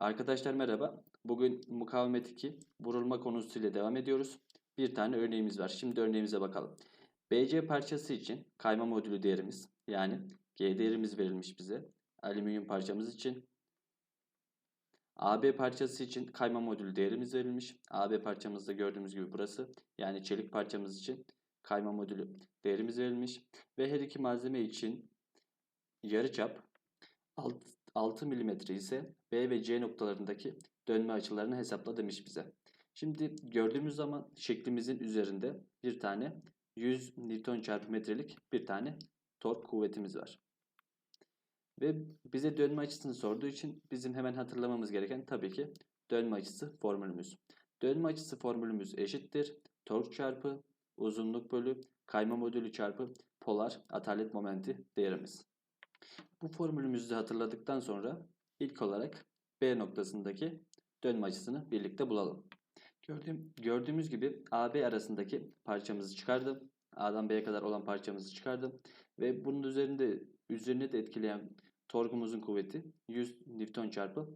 Arkadaşlar merhaba. Bugün mukavemet 2 vurulma konusuyla devam ediyoruz. Bir tane örneğimiz var. Şimdi örneğimize bakalım. BC parçası için kayma modülü değerimiz yani G değerimiz verilmiş bize. Alüminyum parçamız için. AB parçası için kayma modülü değerimiz verilmiş. AB parçamızda gördüğümüz gibi burası. Yani çelik parçamız için kayma modülü değerimiz verilmiş. Ve her iki malzeme için yarıçap 6 mm ise B ve C noktalarındaki dönme açılarını hesapla demiş bize. Şimdi gördüğümüz zaman şeklimizin üzerinde bir tane 100 Newton çarpı metrelik bir tane tork kuvvetimiz var. Ve bize dönme açısını sorduğu için bizim hemen hatırlamamız gereken tabii ki dönme açısı formülümüz. Dönme açısı formülümüz eşittir. Tork çarpı uzunluk bölü kayma modülü çarpı polar atalet momenti değerimiz. Bu formülümüzü hatırladıktan sonra ilk olarak B noktasındaki dönme açısını birlikte bulalım. Gördüğüm, gördüğümüz gibi AB arasındaki parçamızı çıkardım. A'dan B'ye kadar olan parçamızı çıkardım. Ve bunun üzerinde üzerine de etkileyen torkumuzun kuvveti 100 Newton çarpı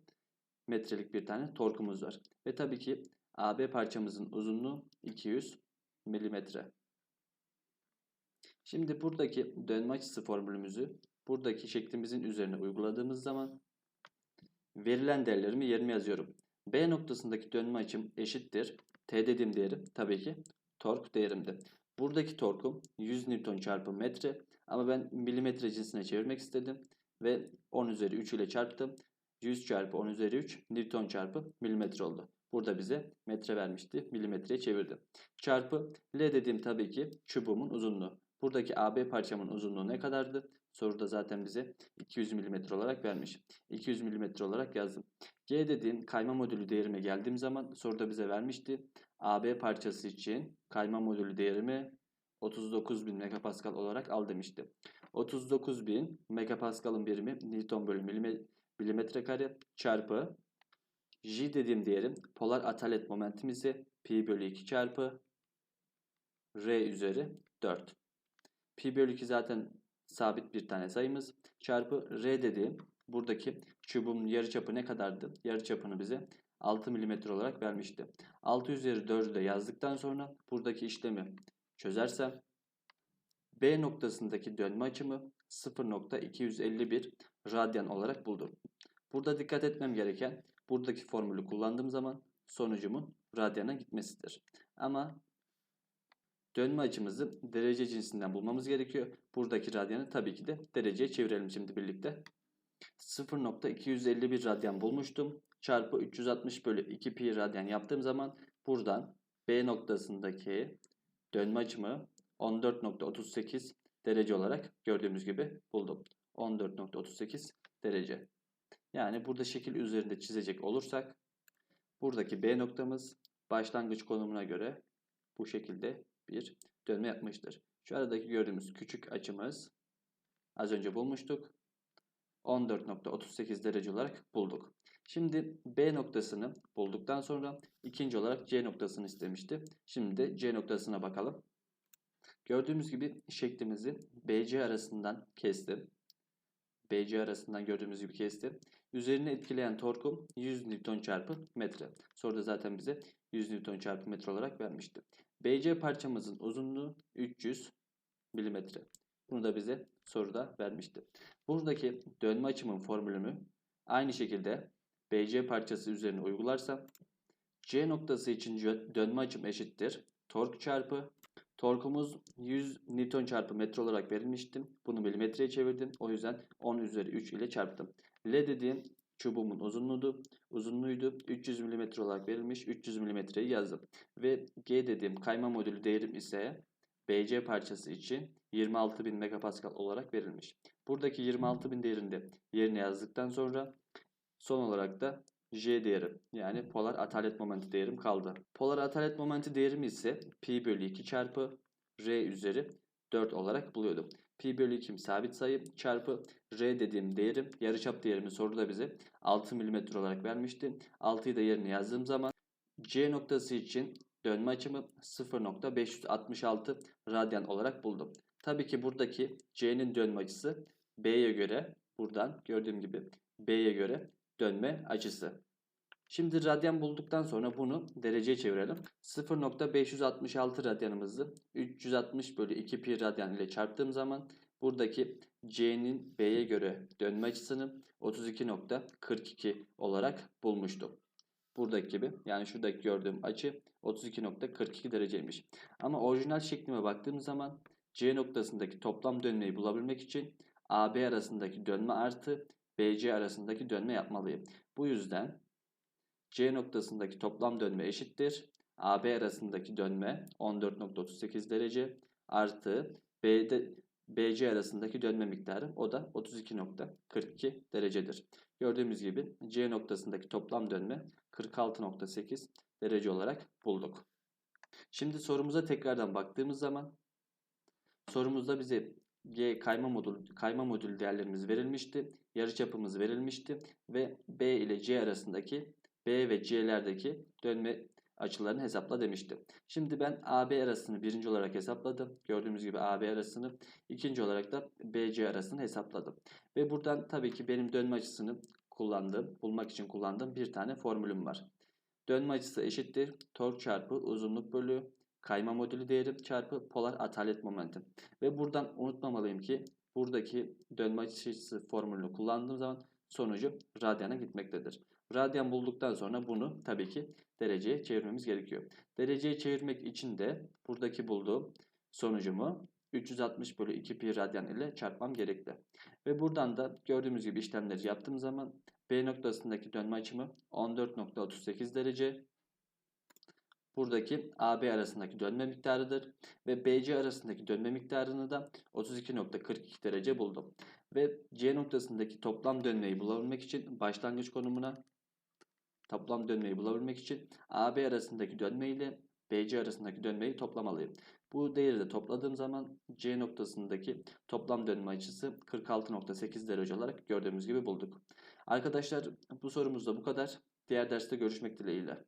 metrelik bir tane torkumuz var. Ve tabii ki AB parçamızın uzunluğu 200 milimetre. Şimdi buradaki dönme açısı formülümüzü buradaki şeklimizin üzerine uyguladığımız zaman verilen değerlerimi yerine yazıyorum. B noktasındaki dönme açım eşittir. T dediğim değerim tabii ki tork değerimdi. Buradaki torkum 100 Newton çarpı metre ama ben milimetre cinsine çevirmek istedim ve 10 üzeri 3 ile çarptım. 100 çarpı 10 üzeri 3 Newton çarpı milimetre oldu. Burada bize metre vermişti. Milimetreye çevirdim. Çarpı L dediğim tabii ki çubuğumun uzunluğu. Buradaki AB parçamın uzunluğu ne kadardı? Soruda zaten bize 200 mm olarak vermiş. 200 mm olarak yazdım. G dediğim kayma modülü değerime geldiğim zaman soruda bize vermişti. AB parçası için kayma modülü değerimi 39.000 megapascal olarak al demişti. 39.000 megapascal'ın birimi Newton bölü milimetre kare çarpı J dediğim değerim polar atalet momentum ise pi bölü 2 çarpı R üzeri 4. Pi bölü 2 zaten sabit bir tane sayımız. Çarpı R dediğim buradaki çubuğun yarıçapı ne kadardı? Yarıçapını bize 6 mm olarak vermişti. 6 üzeri 4'ü de yazdıktan sonra buradaki işlemi çözersem B noktasındaki dönme açımı 0.251 radyan olarak buldum. Burada dikkat etmem gereken buradaki formülü kullandığım zaman sonucumun radyana gitmesidir. Ama dönme açımızı derece cinsinden bulmamız gerekiyor. Buradaki radyanı tabii ki de dereceye çevirelim şimdi birlikte. 0.251 radyan bulmuştum. Çarpı 360 bölü 2 pi radyan yaptığım zaman buradan B noktasındaki dönme açımı 14.38 derece olarak gördüğümüz gibi buldum. 14.38 derece. Yani burada şekil üzerinde çizecek olursak buradaki B noktamız başlangıç konumuna göre bu şekilde bir dönme yapmıştır. Şu aradaki gördüğümüz küçük açımız az önce bulmuştuk. 14.38 derece olarak bulduk. Şimdi B noktasını bulduktan sonra ikinci olarak C noktasını istemişti. Şimdi de C noktasına bakalım. Gördüğümüz gibi şeklimizi BC arasından kestim. BC arasından gördüğümüz gibi kestim. Üzerine etkileyen torkum 100 Newton çarpı metre. Soruda zaten bize 100 Newton çarpı metre olarak vermişti. BC parçamızın uzunluğu 300 milimetre. Bunu da bize soruda vermişti. Buradaki dönme açımın formülümü aynı şekilde BC parçası üzerine uygularsam C noktası için dönme açım eşittir. Tork çarpı Torkumuz 100 Newton çarpı metre olarak verilmişti. Bunu milimetreye çevirdim. O yüzden 10 üzeri 3 ile çarptım. L dediğim çubuğumun uzunluğuydu. Uzunluğuydu. 300 mm olarak verilmiş. 300 mm'yi yazdım. Ve G dediğim kayma modülü değerim ise BC parçası için 26.000 megapascal olarak verilmiş. Buradaki 26.000 değerinde yerine yazdıktan sonra son olarak da J değeri yani polar atalet momenti değerim kaldı. Polar atalet momenti değerimi ise pi bölü 2 çarpı R üzeri 4 olarak buluyordum. Pi bölü 2 sabit sayı çarpı R dediğim değerim yarıçap değerimi soruda bize 6 mm olarak vermişti. 6'yı da yerine yazdığım zaman C noktası için dönme açımı 0.566 radyan olarak buldum. Tabii ki buradaki C'nin dönme açısı B'ye göre buradan gördüğüm gibi B'ye göre dönme açısı. Şimdi radyan bulduktan sonra bunu dereceye çevirelim. 0.566 radyanımızı 360 bölü 2 pi radyan ile çarptığım zaman buradaki C'nin B'ye göre dönme açısını 32.42 olarak bulmuştum. Buradaki gibi yani şuradaki gördüğüm açı 32.42 dereceymiş. Ama orijinal şeklime baktığım zaman C noktasındaki toplam dönmeyi bulabilmek için AB arasındaki dönme artı BC arasındaki dönme yapmalıyım. Bu yüzden C noktasındaki toplam dönme eşittir. AB arasındaki dönme 14.38 derece artı B'de BC arasındaki dönme miktarı o da 32.42 derecedir. Gördüğümüz gibi C noktasındaki toplam dönme 46.8 derece olarak bulduk. Şimdi sorumuza tekrardan baktığımız zaman sorumuzda bize G kayma modül kayma modül değerlerimiz verilmişti. Yarıçapımız verilmişti ve B ile C arasındaki B ve C'lerdeki dönme açılarını hesapla demişti. Şimdi ben AB arasını birinci olarak hesapladım. Gördüğümüz gibi AB arasını ikinci olarak da BC arasını hesapladım. Ve buradan tabii ki benim dönme açısını kullandığım, bulmak için kullandığım bir tane formülüm var. Dönme açısı eşittir. Tork çarpı uzunluk bölü kayma modülü değeri çarpı polar atalet momentum. Ve buradan unutmamalıyım ki buradaki dönme açısı formülünü kullandığım zaman sonucu radyana gitmektedir. Radyan bulduktan sonra bunu tabii ki dereceye çevirmemiz gerekiyor. Dereceye çevirmek için de buradaki bulduğum sonucumu 360 bölü 2 pi radyan ile çarpmam gerekli. Ve buradan da gördüğümüz gibi işlemleri yaptığım zaman B noktasındaki dönme açımı 14.38 derece. Buradaki AB arasındaki dönme miktarıdır. Ve BC arasındaki dönme miktarını da 32.42 derece buldum. Ve C noktasındaki toplam dönmeyi bulabilmek için başlangıç konumuna toplam dönmeyi bulabilmek için AB arasındaki dönme ile BC arasındaki dönmeyi toplamalıyım. Bu değeri de topladığım zaman C noktasındaki toplam dönme açısı 46.8 derece olarak gördüğümüz gibi bulduk. Arkadaşlar bu sorumuz da bu kadar. Diğer derste görüşmek dileğiyle.